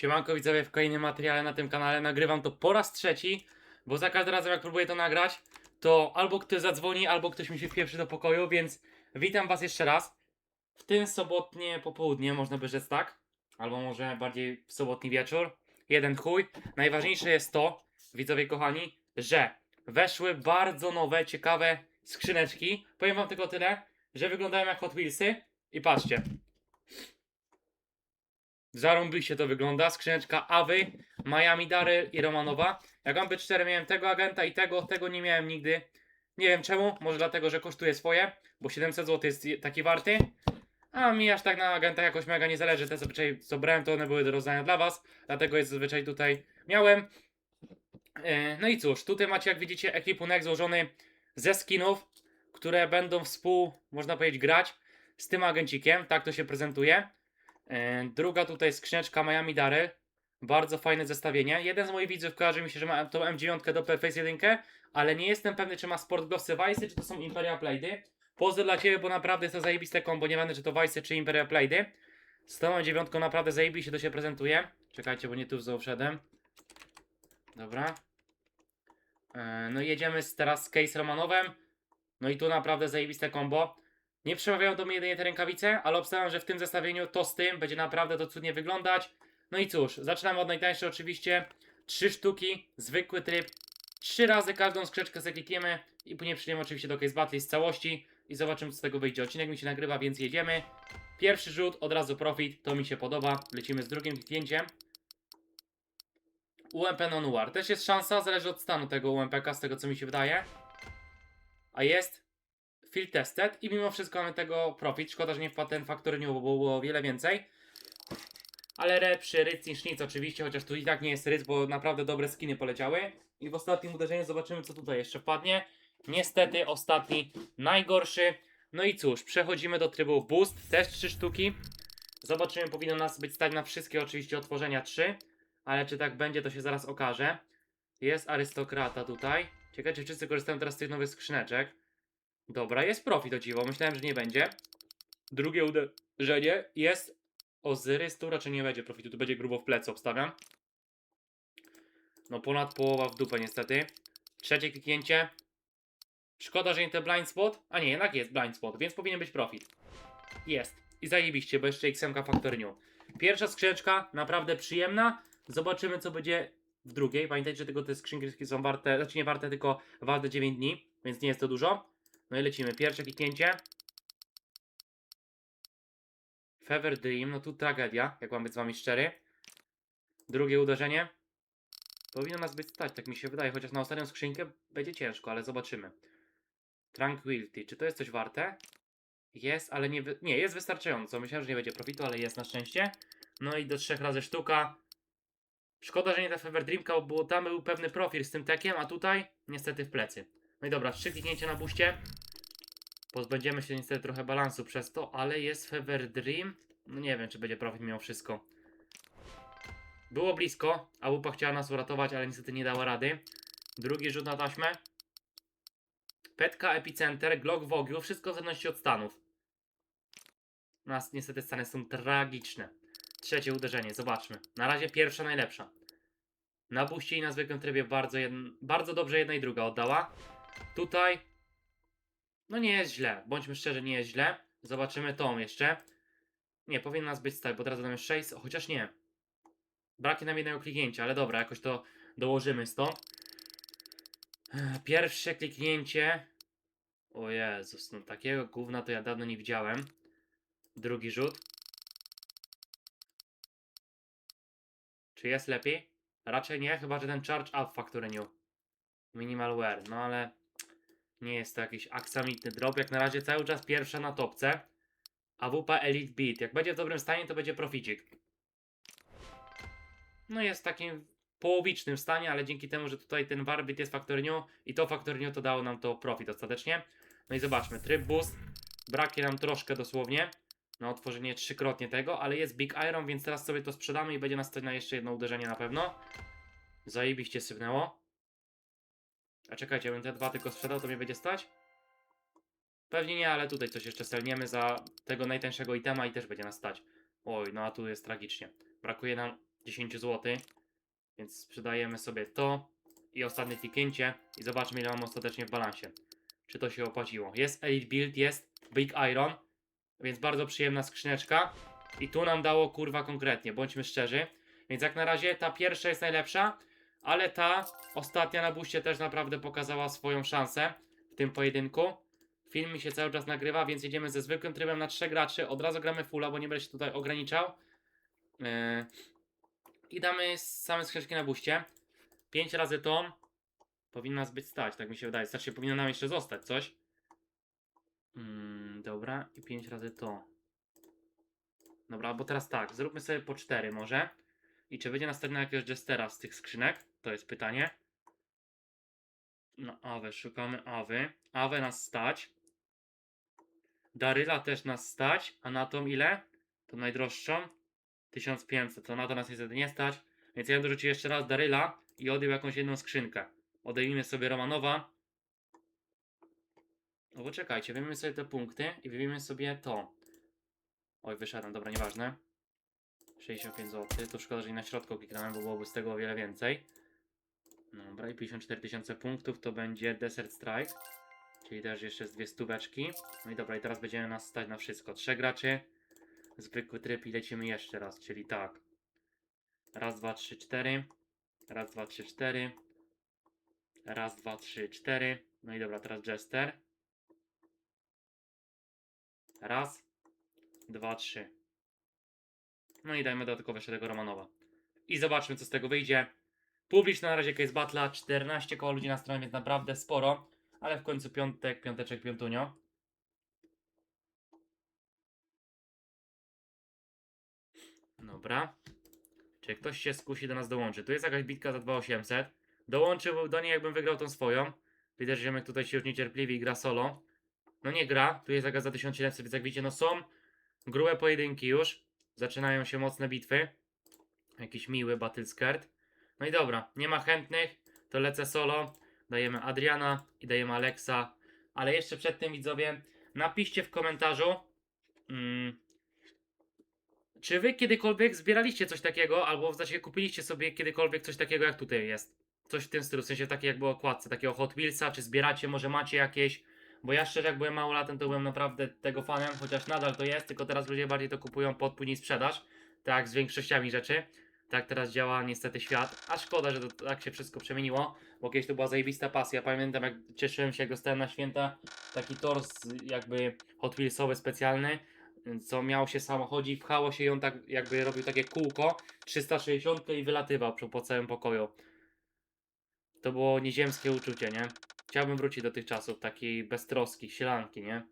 Siemanko widzowie w kolejnym materiale na tym kanale. Nagrywam to po raz trzeci, bo za każdym razem jak próbuję to nagrać, to albo ktoś zadzwoni, albo ktoś mi się wpieprzy do pokoju, więc witam was jeszcze raz. W tym sobotnie popołudnie, można by rzec tak, albo może bardziej w sobotni wieczór. Jeden chuj. Najważniejsze jest to, widzowie kochani, że weszły bardzo nowe, ciekawe skrzyneczki. Powiem wam tylko tyle, że wyglądają jak Hot Wheelsy i patrzcie. Zarąbiście to wygląda. Skrzyneczka Awy, Miami Daryl i Romanowa. Jak mam być 4 miałem tego agenta i tego, tego nie miałem nigdy. Nie wiem czemu, może dlatego, że kosztuje swoje, bo 700 zł jest taki warty. A mi aż tak na agentach jakoś mega nie zależy. Te zazwyczaj co brałem, to one były do rozdania dla was. Dlatego jest zazwyczaj tutaj miałem. E, No i cóż, tutaj macie jak widzicie ekwipunek złożony ze skinów, które będą współ, można powiedzieć, grać z tym agencikiem. Tak to się prezentuje. E, Druga tutaj skrzyneczka Miami Daryl. Bardzo fajne zestawienie. Jeden z moich widzów kojarzy mi się, że ma tą M9 do Face 1, ale nie jestem pewny, czy ma Sport Glossy Vice, czy to są Imperial Plaidy. Pozdro dla Ciebie, bo naprawdę jest to zajebiste kombo, nie będę czy to Vice, czy Imperial Plaidy. Z tą M9 naprawdę zajebiście to się prezentuje. Czekajcie, bo nie tu znowu wszedłem. Dobra. E, No jedziemy teraz z case Romanowem. No i tu naprawdę zajebiste combo. Nie przemawiają do mnie jedynie te rękawice, ale obstawiam, że w tym zestawieniu to z tym będzie naprawdę to cudnie wyglądać. No i cóż, zaczynamy od najtańszej oczywiście. Trzy sztuki, zwykły tryb. Trzy razy każdą skrzeczkę zaklikniemy i później przyjdziemy oczywiście do Case Battle z całości i zobaczymy co z tego wyjdzie. Odcinek mi się nagrywa, więc jedziemy. Pierwszy rzut, od razu profit, to mi się podoba. Lecimy z drugim kliknięciem. UMP non-UAR. Też jest szansa, zależy od stanu tego UMPK, z tego co mi się wydaje. A jest field tested i mimo wszystko mamy tego profit. Szkoda, że nie wpadł ten faktor new, bo było wiele więcej. Ale lepszy ryc niż nic oczywiście, chociaż tu i tak nie jest ryc, bo naprawdę dobre skiny poleciały. I w ostatnim uderzeniu zobaczymy co tutaj jeszcze wpadnie. Niestety ostatni, najgorszy. No i cóż, przechodzimy do trybu boost, też 3 sztuki. Zobaczymy, powinno nas być stać na wszystkie oczywiście otworzenia 3. Ale czy tak będzie, to się zaraz okaże. Jest arystokrata tutaj. Ciekawe, czy wszyscy korzystają teraz z tych nowych skrzyneczek. Dobra, jest profit o dziwo. Myślałem, że nie będzie. Drugie uderzenie jest Ozyrys. Tu raczej nie będzie profitu. Tu będzie grubo w plecy, obstawiam. No ponad połowa w dupę niestety. Trzecie kliknięcie. Szkoda, że nie ten blind spot. A nie, jednak jest blind spot, więc powinien być profit. Jest. I zajebiście, bo jeszcze XMK Factor New. Pierwsza skrzyneczka, naprawdę przyjemna. Zobaczymy, co będzie w drugiej. Pamiętajcie, że tylko te skrzynki są warte, znaczy nie warte, tylko warte 9 dni, więc nie jest to dużo. No i lecimy. Pierwsze kliknięcie. Fever Dream, no tu tragedia, jak mam być z wami szczery. Drugie uderzenie. Powinno nas być stać, tak mi się wydaje, chociaż na ostatnią skrzynkę będzie ciężko, ale zobaczymy. Tranquility, czy to jest coś warte? Jest, ale nie, nie, jest wystarczająco. Myślałem, że nie będzie profitu, ale jest na szczęście. No i do trzech razy sztuka. Szkoda, że nie ta Fever Dreamka, bo tam był pewny profil z tym tekiem, a tutaj niestety w plecy. No i dobra, trzy kliknięcia na buście. Pozbędziemy się niestety trochę balansu przez to, ale jest Fever Dream. No nie wiem, czy będzie profit mimo wszystko. Było blisko, a Łupa chciała nas uratować, ale niestety nie dała rady. Drugi rzut na taśmę. Petka, Epicenter, Glock, Wogiu, wszystko w zależności od stanów. Nas niestety stany są tragiczne. Trzecie uderzenie, zobaczmy. Na razie pierwsza najlepsza. Na buście i na zwykłym trybie bardzo, jedn... bardzo dobrze jedna i druga oddała. Tutaj no nie jest źle, bądźmy szczerzy, nie jest źle. Zobaczymy tą jeszcze. Nie, powinien nas być stać, bo teraz dodamy 6, chociaż nie. Braknie nam jednego kliknięcia, ale dobra, jakoś to dołożymy stąd. Pierwsze kliknięcie. O Jezus, no takiego gówna to ja dawno nie widziałem. Drugi rzut. Czy jest lepiej? Raczej nie, chyba że ten Charge Up Factory New. Minimal Wear, no ale nie jest to jakiś aksamitny drop. Jak na razie cały czas pierwsza na topce. AWP Elite Beat. Jak będzie w dobrym stanie, to będzie proficik. No jest w takim połowicznym stanie, ale dzięki temu, że tutaj ten Warbit jest Factory New i to Factory New, to dało nam to profit ostatecznie. No i zobaczmy, tryb boost. Braknie nam troszkę dosłownie na otworzenie trzykrotnie tego, ale jest Big Iron, więc teraz sobie to sprzedamy i będzie nas stać na jeszcze jedno uderzenie na pewno. Zajebiście sypnęło. A czekajcie, jakbym te dwa tylko sprzedał, to mnie będzie stać? Pewnie nie, ale tutaj coś jeszcze selniemy za tego najtańszego itema i też będzie nas stać. Oj, no a tu jest tragicznie. Brakuje nam 10 zł. Więc sprzedajemy sobie to i ostatnie kliknięcie i zobaczmy ile mamy ostatecznie w balansie. Czy to się opłaciło. Jest Elite Build, jest Big Iron, więc bardzo przyjemna skrzyneczka. I tu nam dało kurwa konkretnie, bądźmy szczerzy. Więc jak na razie ta pierwsza jest najlepsza, ale ta ostatnia na buście też naprawdę pokazała swoją szansę w tym pojedynku. Film mi się cały czas nagrywa, więc jedziemy ze zwykłym trybem na trzech graczy. Od razu gramy fulla, bo nie będę się tutaj ograniczał. Yy. I damy same skrzynki na buście. 5 razy to powinna zbyt stać, tak mi się wydaje. Znaczy, powinno nam jeszcze zostać coś. Mm, dobra, i 5 razy to. Dobra, bo teraz tak, zróbmy sobie po 4 może. I czy będzie następna jakiegoś jestera z tych skrzynek? To jest pytanie. No, Awe, szukamy Awy. Awe nas stać. Daryla też nas stać. A na tą ile? To najdroższą. 1500. To na to nas niestety nie stać. Więc ja dorzucił jeszcze raz Daryla i odjął jakąś jedną skrzynkę. Odejmijmy sobie Romanowa. No bo czekajcie, wyjmiemy sobie te punkty i wyjmiemy sobie to. Oj, wyszedłem, dobra, nieważne. 65 zł. To szkoda, że nie na środku kliknąłem, bo byłoby z tego o wiele więcej. Dobra, i 54 tysiące punktów to będzie Desert Strike. Czyli też jeszcze z dwie stóweczki. No i dobra, i teraz będziemy nas stać na wszystko. Trzech graczy. Zwykły tryb i lecimy jeszcze raz, czyli tak. Raz, dwa, trzy, cztery. Raz, dwa, trzy, cztery. Raz, dwa, trzy, cztery. No i dobra, teraz Jester. Raz, dwa, trzy. No i dajmy dodatkowo jeszcze tego Romanowa. I zobaczmy, co z tego wyjdzie. Publiczna na razie case battle, 14 koło ludzi na stronie, więc naprawdę sporo. Ale w końcu piątek, piąteczek, piątunio. Dobra. Czy ktoś się skusi do nas dołączy? Tu jest jakaś bitka za 2800. Dołączył do niej, jakbym wygrał tą swoją. Widzę, że ziomek tutaj się już niecierpliwi i gra solo. No nie gra, tu jest jakaś za 1700, więc jak widzicie, no są grube pojedynki już. Zaczynają się mocne bitwy. Jakiś miły battle skirt. No i dobra, nie ma chętnych, to lecę solo. Dajemy Adriana i dajemy Alexa. Ale jeszcze przed tym widzowie, napiszcie w komentarzu, mm, czy wy kiedykolwiek zbieraliście coś takiego, albo w zasadzie kupiliście sobie kiedykolwiek coś takiego jak tutaj jest? Coś w tym stylu, w sensie takie jak było okładce, takiego Hot Wheelsa, czy zbieracie, może macie jakieś? Bo ja szczerze jak byłem małolatem, to byłem naprawdę tego fanem, chociaż nadal to jest, tylko teraz ludzie bardziej to kupują pod później sprzedaż. Tak, z większościami rzeczy. Tak teraz działa niestety świat. A szkoda, że to tak się wszystko przemieniło, bo kiedyś to była zajebista pasja. Pamiętam jak cieszyłem się, jak dostałem na święta taki tors jakby Hot Wheelsowy specjalny, co miał się samochodzi, pchało się on tak jakby robił takie kółko 360 i wylatywał po całym pokoju. To było nieziemskie uczucie, nie? Chciałbym wrócić do tych czasów, takiej beztroski, sielanki, nie?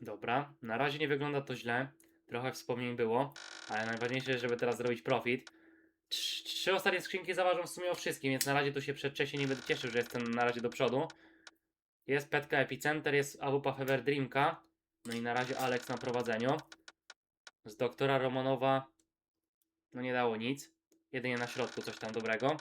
Dobra, na razie nie wygląda to źle. Trochę wspomnień było, ale najważniejsze, żeby teraz zrobić profit. Trz- Trzy ostatnie skrzynki zaważą w sumie o wszystkim, więc na razie tu się przedwcześnie nie będę cieszył, że jestem na razie do przodu. Jest Petka Epicenter, jest AWP Fever Dreamka. No i na razie Alex na prowadzeniu. Z doktora Romanowa no nie dało nic. Jedynie na środku coś tam dobrego.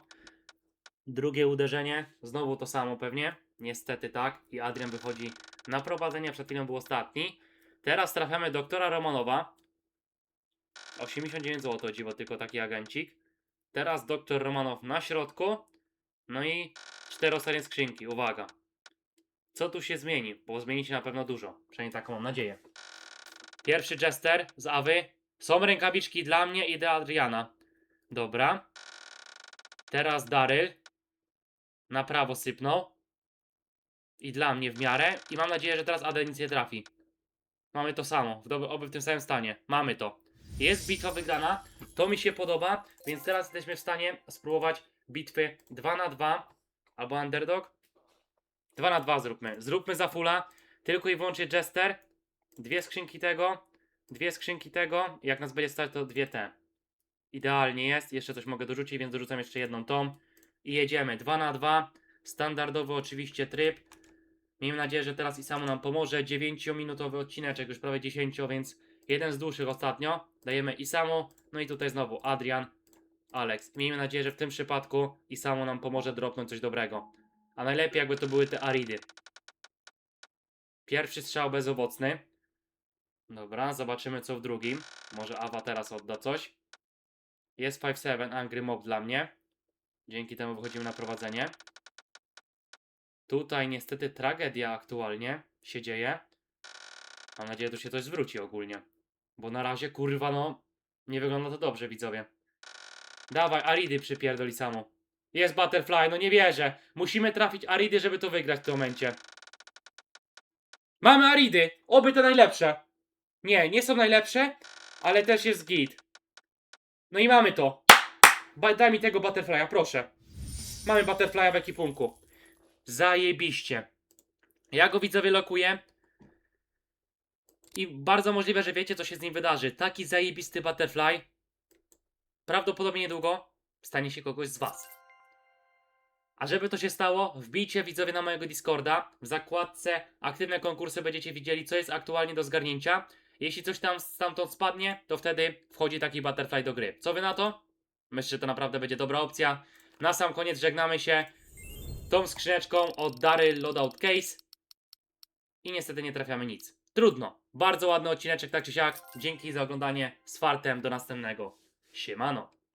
Drugie uderzenie, znowu to samo pewnie. Niestety tak. I Adrian wychodzi na prowadzenie, przed chwilą był ostatni. Teraz trafiamy doktora Romanowa. 89 zł, dziwo, tylko taki agencik. Teraz doktor Romanow na środku. No i cztery ostatnie skrzynki, uwaga. Co tu się zmieni? Bo zmieni się na pewno dużo. Przynajmniej taką mam nadzieję. Pierwszy Jester z Awy. Są rękawiczki dla mnie i dla Adriana. Dobra. Teraz Daryl. Na prawo sypnął. I dla mnie w miarę. I mam nadzieję, że teraz Adel nic nie trafi. Mamy to samo. W oby w tym samym stanie. Mamy to. Jest bitwa wygrana. To mi się podoba. Więc teraz jesteśmy w stanie spróbować bitwy 2 na 2 Albo underdog. 2 na 2 zróbmy. Zróbmy za fulla. Tylko i wyłącznie Jester. Dwie skrzynki tego. Dwie skrzynki tego. Jak nas będzie stać, to dwie te. Idealnie jest. Jeszcze coś mogę dorzucić, więc dorzucam jeszcze jedną tą. I jedziemy. 2 na 2 Standardowy oczywiście tryb. Miejmy nadzieję, że teraz i samo nam pomoże. 9-minutowy odcineczek, już prawie 10, więc jeden z dłuższych ostatnio. Dajemy i samo. No i tutaj znowu Adrian, Alex. Miejmy nadzieję, że w tym przypadku i samo nam pomoże dropnąć coś dobrego. A najlepiej jakby to były te Aridy. Pierwszy strzał bezowocny. Dobra, zobaczymy co w drugim. Może Awa teraz odda coś. Jest 5-7 Angry Mob dla mnie. Dzięki temu wychodzimy na prowadzenie. Tutaj niestety tragedia aktualnie się dzieje. Mam nadzieję, że tu się coś zwróci ogólnie. Bo na razie, kurwa, no, nie wygląda to dobrze, widzowie. Dawaj, Aridy przypierdoli samo. Jest Butterfly, no nie wierzę. Musimy trafić Aridy, żeby to wygrać w tym momencie. Mamy Aridy! Oby te najlepsze. Nie, nie są najlepsze, ale też jest git. No i mamy to. Ba- daj mi tego Butterfly'a, proszę. Mamy Butterfly'a w ekipunku. Zajebiście. Ja go widzowie lokuję. I bardzo możliwe, że wiecie, co się z nim wydarzy. Taki zajebisty Butterfly prawdopodobnie niedługo stanie się kogoś z Was. A żeby to się stało, wbijcie widzowie na mojego Discorda. W zakładce aktywne konkursy będziecie widzieli, co jest aktualnie do zgarnięcia. Jeśli coś tam stamtąd spadnie, to wtedy wchodzi taki Butterfly do gry. Co wy na to? Myślę, że to naprawdę będzie dobra opcja. Na sam koniec żegnamy się tą skrzyneczką od Dary Loadout Case. I niestety nie trafiamy nic. Trudno. Bardzo ładny odcineczek, tak czy siak. Dzięki za oglądanie. Z fartem do następnego. Siemano.